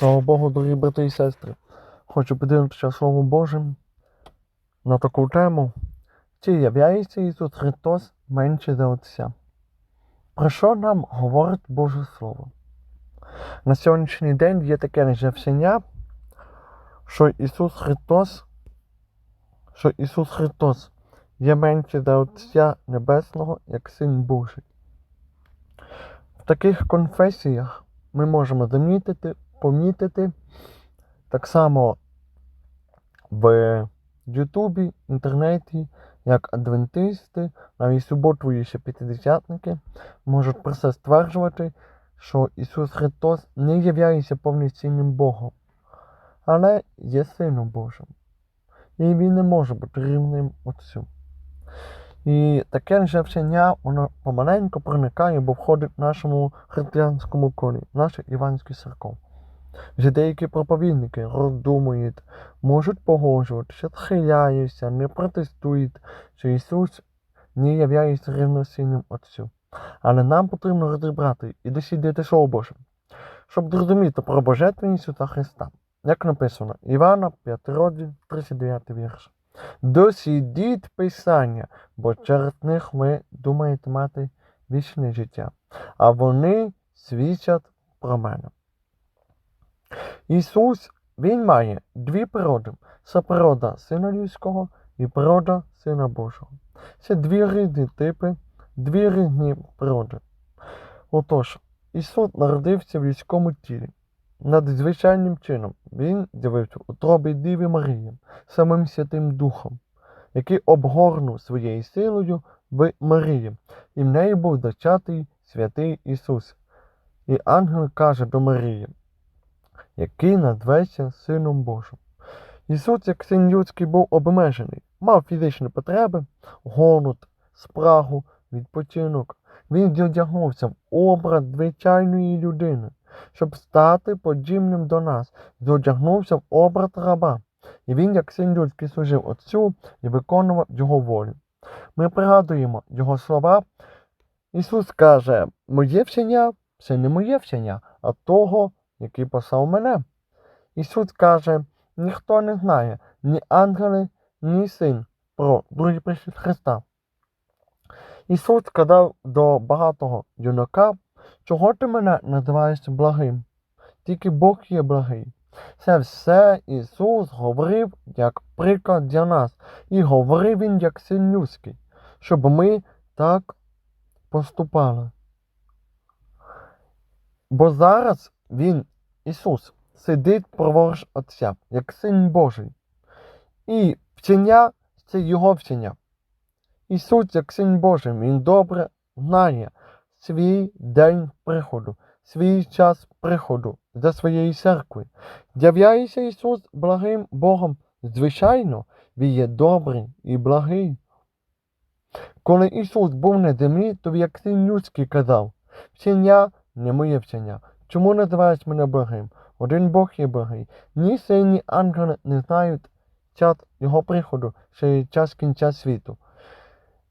Слава Богу, дорогі брати і сестри. Хочу поділитися Словом Божим на таку тему. Чи являється Ісус Христос менше за Отця? Про що нам говорить Боже Слово? На сьогоднішній день є таке режевсення, що Ісус Христос, що Ісус Христос є менше за Отця Небесного, як Син Божий. В таких конфесіях ми можемо замітити, помітити так само в Ютубі, інтернеті, як адвентисти, навіть суботуючі п'ятидесятники можуть про це стверджувати, що Ісус Христос не являється повноцінним Богом, але є Сином Божим. І Він не може бути рівним Отцю. І таке же вчення, воно помаленьку проникає, бо входить в нашому християнському колі, в наш Іванський церков. Вже деякі проповідники роздумують, можуть погоджуватися, схиляються, не протестують, що Ісус не являється рівноцінним Отцю. Але нам потрібно розібрати і дослідити Слово Боже, щоб зрозуміти про Божественність Ісуса Христа. Як написано, Івана 5 розділ, 39 вірш. Дослідіть Писання, бо через них ви думаєте мати вічне життя, а вони свідчать про мене. Ісус, Він має дві природи. Це природа Сина Людського і природа Сина Божого. Це дві різні типи, дві різні природи. Отож, Ісус народився в людському тілі. Надзвичайним чином Він з'явився у тробі Діві Марії, самим Святим Духом, який обгорнув своєю силою в Марії, і в неї був зачатий святий Ісус. І ангел каже до Марії, який назветься Сином Божим. Ісус, як син людський, був обмежений, мав фізичні потреби, голод, спрагу, відпочинок. Він зодягнувся в образ звичайної людини, щоб стати подібним до нас, зодягнувся в образ раба. І він, як син людський, служив Отцю і виконував його волю. Ми пригадуємо його слова. Ісус каже, моє вчення це не моє вчення, а того, який послав мене. Ісус каже, ніхто не знає, ні ангели, ні син про другий прихід Христа. Ісус сказав до багатого юнака, чого ти мене називаєш благим? Тільки Бог є благий. Це все Ісус говорив як приклад для нас, і говорив Він як син людський, щоб ми так поступали. Бо зараз Він, Ісус, сидить праворуч Отця, як Син Божий. І вчення це Його вчення. Ісус, як Син Божий, Він добре знає свій день приходу, свій час приходу за своєї церкви. З'являється Ісус благим Богом. Звичайно, Він є добрий і благий. Коли Ісус був на землі, то як син людський казав, вчення не моє вчення. Чому називаєш мене благим? Один Бог є благий. Ні син, ні ангели не знають час Його приходу, ще й час кінця світу.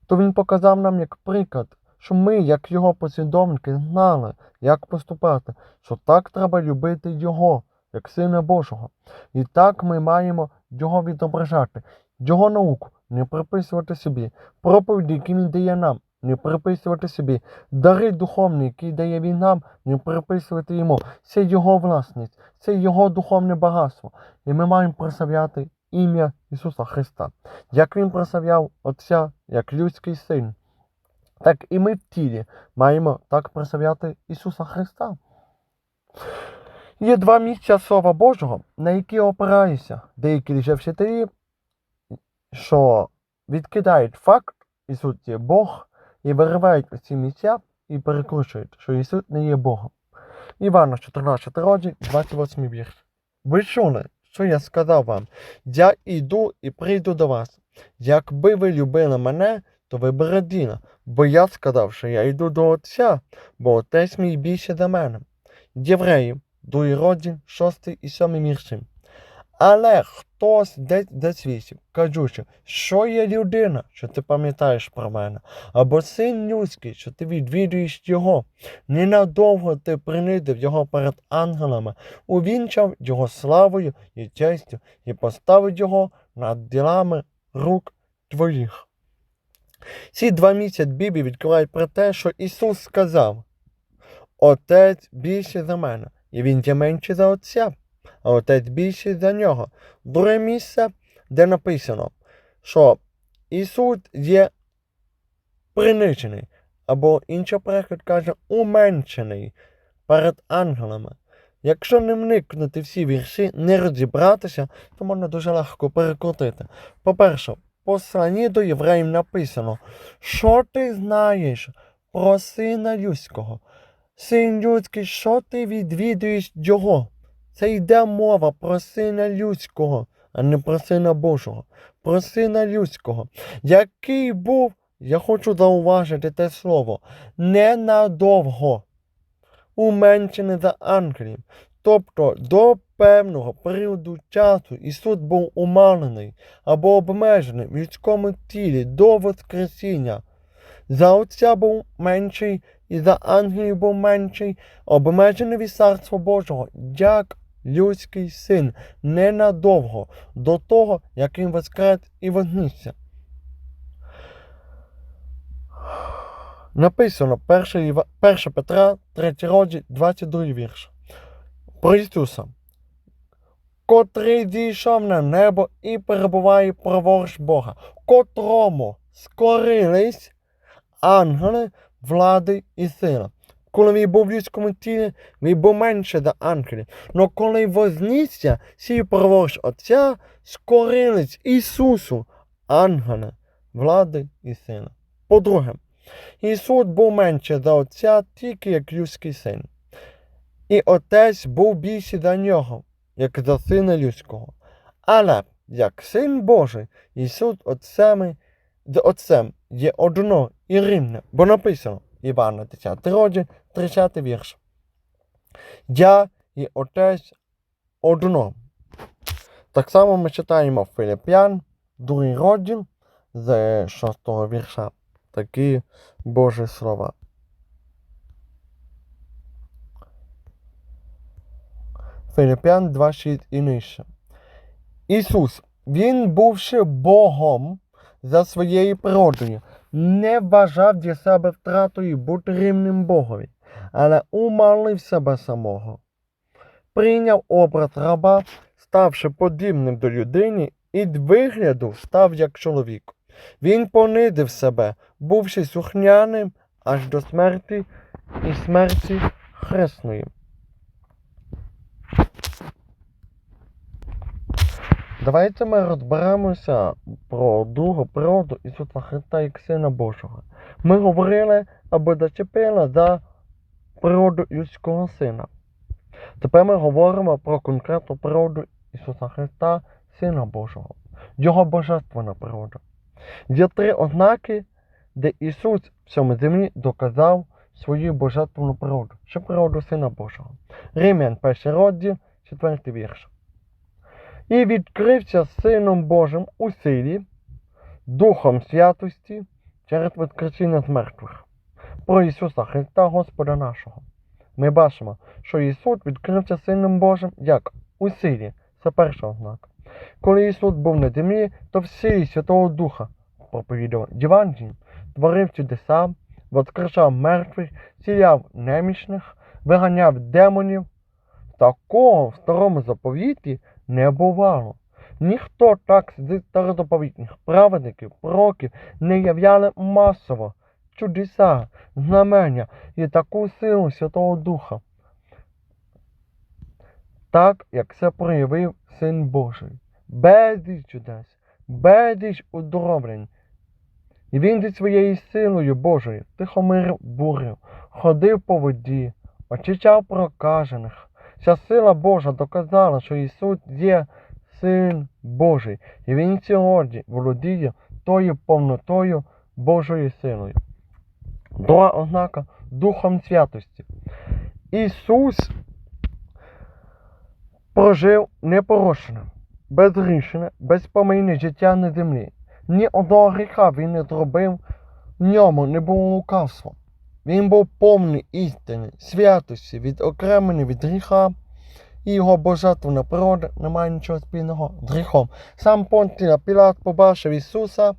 То Він показав нам як приклад, що ми, як Його послідовники, знали, як поступати, що так треба любити Його, як Сина Божого. І так ми маємо Його відображати, Його науку не приписувати собі, проповіді, які Він дає нам, не приписувати собі, дари духовні, які дає Він нам, не приписувати йому. Це Його власність, це Його духовне багатство. І ми маємо прославляти ім'я Ісуса Христа. Як Він прославляв Отця, як людський син, так і ми в тілі маємо так прославляти Ісуса Христа. Є два місця Слова Божого, на які опираюся деякі лише вчителі, що відкидають факт, Ісус є Бог, і виривають ці місця і перекручують, що Ісус не є Богом. Івана 14 розділ, 28 вірш. Ви чули, що я сказав вам? Я іду і прийду до вас. Якби ви любили мене, то ви б раділи, бо я сказав, що я йду до Отця, бо Отець мій більше за мене. Євреїв, другий розділ, 6 і 7 вірші. Але хтось десь засвідчив, кажучи, що є людина, що ти пам'ятаєш про мене, або син людський, що ти відвідуєш його. Ненадовго ти принидив його перед ангелами, увінчав його славою і честю, і поставив його над ділами рук твоїх. Ці два місяці Біблії відкривають про те, що Ісус сказав: Отець більший за мене, і Він є менший за Отця, а Отець більший за нього. Друге місце, де написано, що Ісус є принижений, або інший переклад каже уменшений перед ангелами. Якщо не вникнути всі вірші, не розібратися, то можна дуже легко перекрутити. По-перше, посланні до євреїв написано, що ти знаєш про сина людського. Син людський, що ти відвідуєш його? Це йде мова про сина людського, а не про сина Божого. Про сина людського, який був, я хочу зауважити те слово, ненадовго уменшений за ангелів. Тобто до певного періоду часу Ісус був умалений або обмежений в людському тілі до Воскресіння. За Отця був менший і за ангелів був менший, обмежений від Царства Божого, як людський син, ненадовго, до того, як він воскрес і вознісся. Написано 1, Петра, 3 розділ, 22 вірш. Про Ісуса, котрий дійшов на небо і перебуває праворуч Бога, котрому скорились ангели, влади і сила. Коли він був в людському тілі, він був менше за ангелів. Но коли вознісся, сів праворуч Отця, скорились Ісусу, ангели, влади і сила. По-друге, Ісус був менше за Отця тільки як людський син. І Отець був більший за нього, як за сина людського. Але як син Божий, Ісус Отцем, з Отцем є одно і рівне, бо написано Івана 10 розділ, 30 вірш. Я і Отець одно. Так само ми читаємо Филип'ян, другий розділ з 6 вірша. Такі Божі слова. Филип'ян 2.6 і нижче. Ісус, Він, бувши Богом за своєю природою, не вважав для себе втратою бути рівним Богові, але умалив себе самого. Прийняв образ раба, ставши подібним до людини, і вигляду став як чоловік. Він понизив себе, бувши сухняним аж до смерті і смерті хресної. Давайте ми розберемося про другу природу Ісуса Христа як Сина Божого. Ми говорили або зачепили за природу людського сина. Тепер ми говоримо про конкретну природу Ісуса Христа, Сина Божого, Його божественна природа. Є три ознаки, де Ісус в цьому землі доказав свою божественну природу, що природу Сина Божого. Римлян, перший розділ, четвертий вірш. І відкрився Сином Божим у силі, Духом святості через Воскресіння з мертвих. Про Ісуса Христа Господа нашого. Ми бачимо, що Ісус відкрився Сином Божим як у силі. Це перша ознака. Коли Ісус був на землі, то в силі Святого Духа проповідував Євангеліє, творив чудеса, воскрешав мертвих, ціляв немічних, виганяв демонів. Такого в старому заповіті не бувало. Ніхто так з старозаповітніх праведників, пророків не являли масово чудеса, знамення і таку силу Святого Духа. Так, як це проявив Син Божий. Безліч чудес, безліч уздоровлень. І він зі своєю силою Божою тихомирив бурю, ходив по воді, очищав прокажених. Ця сила Божа доказала, що Ісус є Син Божий, і Він сьогодні володіє тою повнотою Божою силою. Друга ознака Духом Святості. Ісус прожив непорочним, безгрішне, безпомийне життя на землі. Ні одного гріха він не зробив, в ньому не було лукавства. Він був повний істини, святості, відокремлений від гріха, і його божественна природа не має нічого спільного з гріхом. Сам Понтія Пілат побачив Ісуса,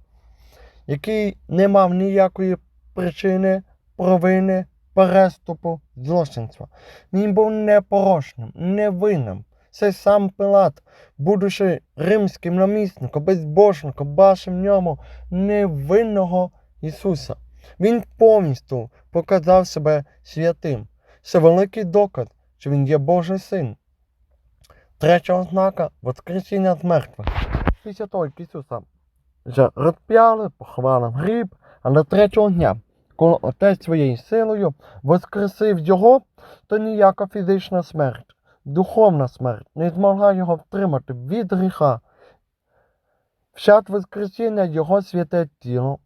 який не мав ніякої причини, провини, переступу, злочинства. Він був непорочним, невинним. Це сам Пилат, будучи римським намісником, безбожником, бачив в ньому невинного Ісуса. Він повністю показав себе святим. Це великий доказ, що він є Божий син. Третя ознака Воскресіння з мертвих. Після того, як Ісуса вже розп'яли, поховали гріб, а на третього дня, коли Отець своєю силою воскресив його, то ніяка фізична смерть, духовна смерть не змогла його втримати від гріха. В час Воскресіння його святе тіло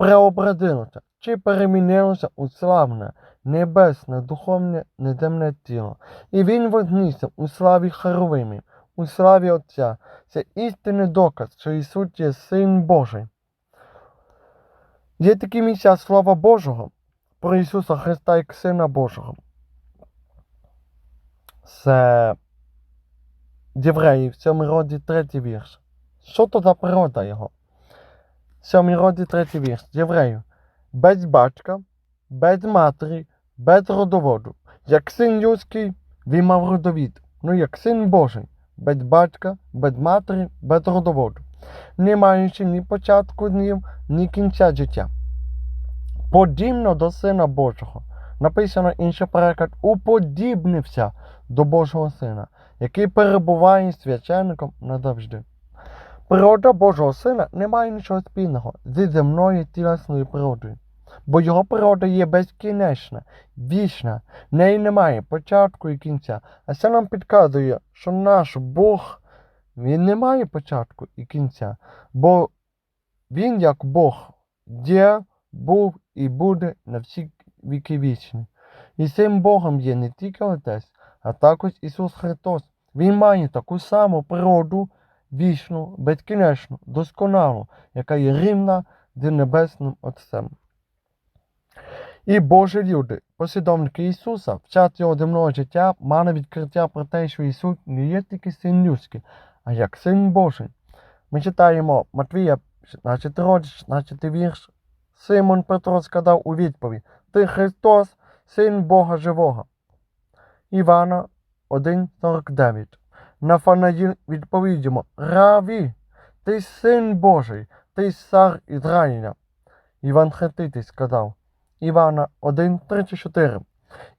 преобразилося чи перемінилося у славне, небесне, духовне, неземне тіло. І він вознісся у славі Херовимів, у славі Отця. Це істинний доказ, що Ісус є Син Божий. Є такі місця Слова Божого про Ісуса Христа як Сина Божого. Це Євреїв, 7 роді, 3 вірш. Що то за природа його? 7 роді, 3 вірш. Євреїв. Без батька, без матері, без родоводу. Як син людський, він мав родовід. Ну як син Божий, без батька, без матері, без родоводу. Не маючи ні початку днів, ні кінця життя. Подібно до Сина Божого. Написано інший переклад, уподібнився до Божого Сина, який перебуває священником назавжди. Природа Божого Сина не має нічого спільного зі земною тілесною природою, бо його природа є безкінечна, вічна, в неї немає початку і кінця. А це нам підказує, що наш Бог він не має початку і кінця, бо Він, як Бог, є, був і буде на всі віки вічні. І цим Богом є не тільки Отець, а також Ісус Христос. Він має таку саму природу вічну, безкінечну, досконалу, яка є рівна з Небесним Отцем. І Божі люди, послідовники Ісуса, в час його земного життя мали відкриття про те, що Ісус не є тільки син людський, а як син Божий. Ми читаємо Матвія, 16 розділ, 16 вірш. Симон Петро сказав у відповідь: Ти Христос, син Бога Живого. Івана 1,49. Нафанаїл відповів йому, Раві, ти син Божий, ти цар Ізраїля. Іван Хреститель сказав, Івана 1,34.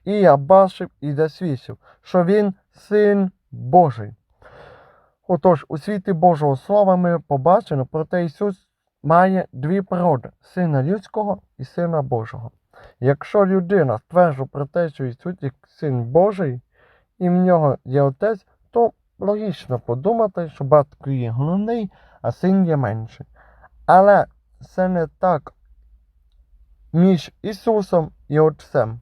І я бачив і засвідчив, що він син Божий. Отож, у світі Божого Слова ми побачимо, проте Ісус має дві природи сина людського і сина Божого. Якщо людина стверджує про те, що Ісус син Божий, і в нього є отець, то логічно подумати, що батько є головний, а син є менший. Але це не так між Ісусом і Отцем.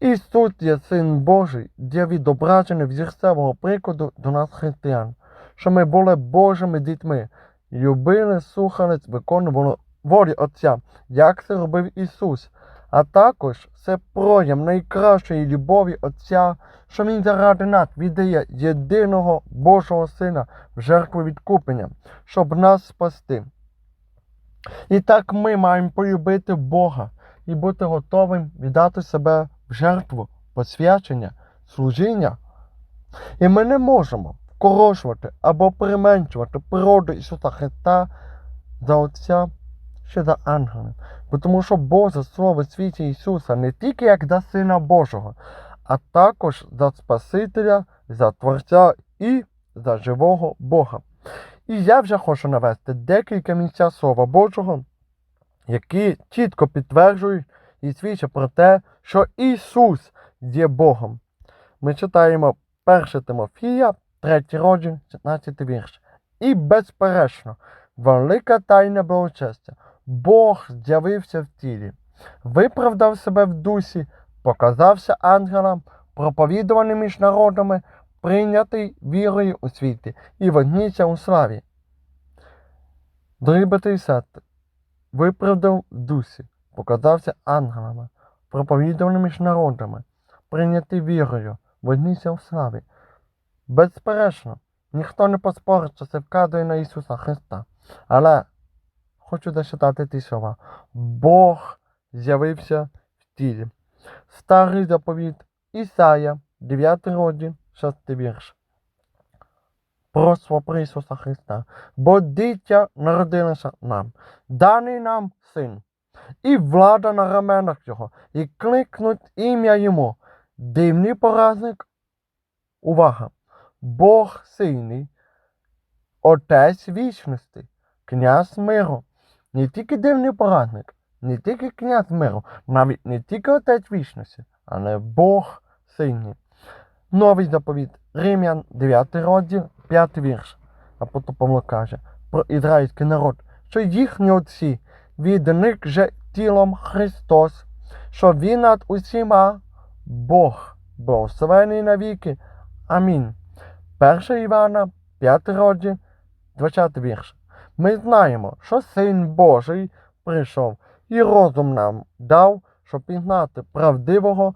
Ісус є син Божий, є відображений зірцевого прикладу до нас християн, що ми були Божими дітьми, любили, слухались, виконували волі Отця, як це робив Ісус. А також це прояв найкращої любові Отця, що Він заради нас віддає єдиного Божого Сина в жертву відкуплення, щоб нас спасти. І так ми маємо полюбити Бога і бути готовим віддати себе в жертву, посвячення, служіння. І ми не можемо вкорочувати або применшувати природу Ісуса Христа за Отця чи за ангелів. Тому що Боже Слово в світі Ісуса не тільки як за Сина Божого, а також за Спасителя, за Творця і за живого Бога. І я вже хочу навести декілька місця Слова Божого, які чітко підтверджують і свідчать про те, що Ісус є Богом. Ми читаємо 1 Тимофія, 3 розділ, 16 вірш. І безперечно, велика тайна благочестя. Бог з'явився в тілі, виправдав себе в дусі, показався ангелам, проповідуваний між народами, прийнятий вірою у світі і водніться у славі. І сестри, виправдав в дусі, показався ангелами, проповідував між народами, прийнятий вірою, водніться у славі. Безперечно, ніхто не поспорить, що це вказує на Ісуса Христа. Але хочу зачитати ті слова. Бог з'явився в тілі. Старий заповіт Ісая, 9 розділ, 6 вірш. Просимо про Ісуса Христа. Бо дитя народилося нам, даний нам син, і влада на раменах його, і кликнуть ім'я йому. Дивний поразник. Увага! Бог сильний, Отець вічності, князь миру. Не тільки дивний порадник, не тільки князь миру, навіть не тільки Отець вічності, але Бог сильний. Новий заповіт Римлян 9 розділ, 5 вірш. Апостол Павло каже про ізраїльський народ, що їхні отці від них же тілом Христос, що він над усіма Бог, благословений навіки. Амінь. 1 Івана, 5 розділ, 20 вірш. Ми знаємо, що Син Божий прийшов і розум нам дав, щоб пізнати правдивого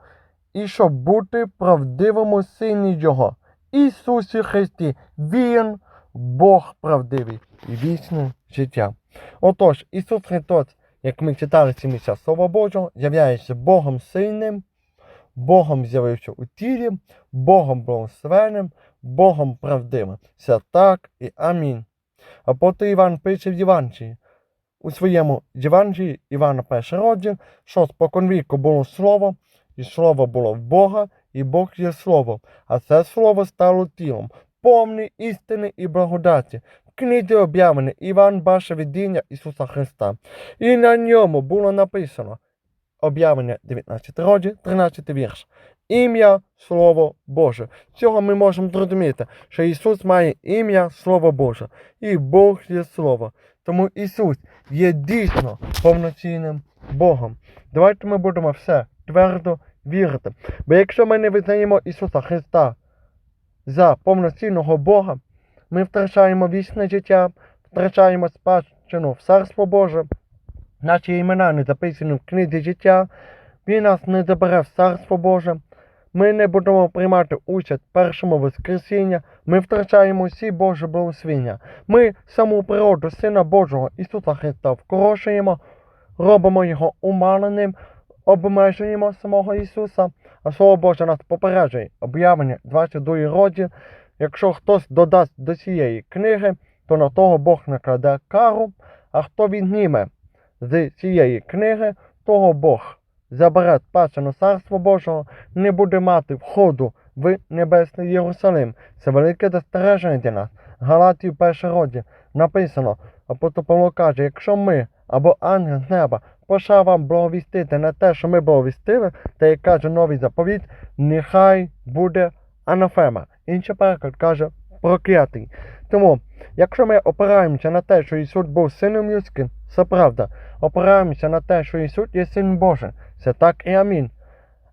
і щоб бути правдивому сині Його. Ісусі Христі, Він Бог правдивий і вічне життя. Отож, Ісус Христос, як ми читали ці місця Слова Божого, являється Богом сильним, Богом з'явився у тілі, Богом благословенним, Богом правдивим. Все так і амінь. Апостол Іван пише в Євангелії. У своєму Євангелії Івана 1 розділ, що споконвіку було слово, і слово було в Бога, і Бог є слово, а це слово стало тілом, повне істини і благодаті. В книзі Іван бачив видіння Ісуса Христа, і на ньому було написано об'явлення 19 розділ, 13 вірш. Ім'я Слово Боже. Цього ми можемо зрозуміти, що Ісус має ім'я Слово Боже, і Бог є Слово. Тому Ісус є дійсно повноцінним Богом. Давайте ми будемо все твердо вірити. Бо якщо ми не визнаємо Ісуса Христа за повноцінного Бога, ми втрачаємо вічне життя, втрачаємо спадщину в Царство Боже. Наші імена не записані в книзі життя, Він нас не забере в Царство Боже. Ми не будемо приймати участь першому Воскресіння, ми втрачаємо всі Божі благословення. Ми саму природу Сина Божого Ісуса Христа вкорочуємо, робимо Його умаленим, обмежуємо самого Ісуса, а Слово Боже нас попереджує. Об'явлення 22 розділ. Якщо хтось додасть до цієї книги, то на того Бог накладе кару, а хто відніме з цієї книги, того Бог забере спадщину Царства Божого, не буде мати входу в Небесний Єрусалим. Це велике застереження для нас. Галатів 1 розділ написано, апостол Павло каже, якщо ми або ангел з неба почав вам благовістити на те, що ми благовістили, та як каже новий заповіт, нехай буде анафема. Інший переклад каже проклятий. Тому, якщо ми опираємося на те, що Ісус був сином людським, це правда. Опираємося на те, що Ісус є син Божий, це так і амінь.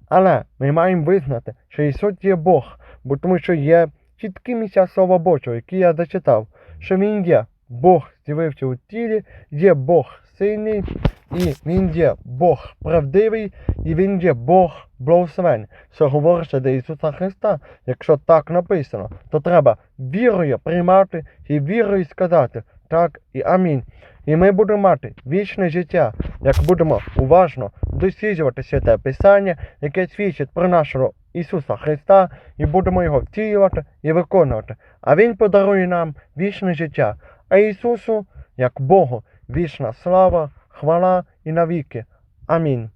Але ми маємо визнати, що Ісус є Бог, бо тому що є чіткі місця Слова Божого, які я зачитав, що Він є Бог з'явився у тілі, є Бог сильний, і Він є Бог правдивий, і Він є Бог благословений. Що говориться до Ісуса Христа, якщо так написано, то треба вірою приймати і вірою сказати так і амінь. І ми будемо мати вічне життя, як будемо уважно досліджувати святе Писання, яке свідчить про нашого Ісуса Христа, і будемо його втілювати і виконувати. А Він подарує нам вічне життя. А Ісусу, як Богу, вічна слава, хвала і навіки. Амінь.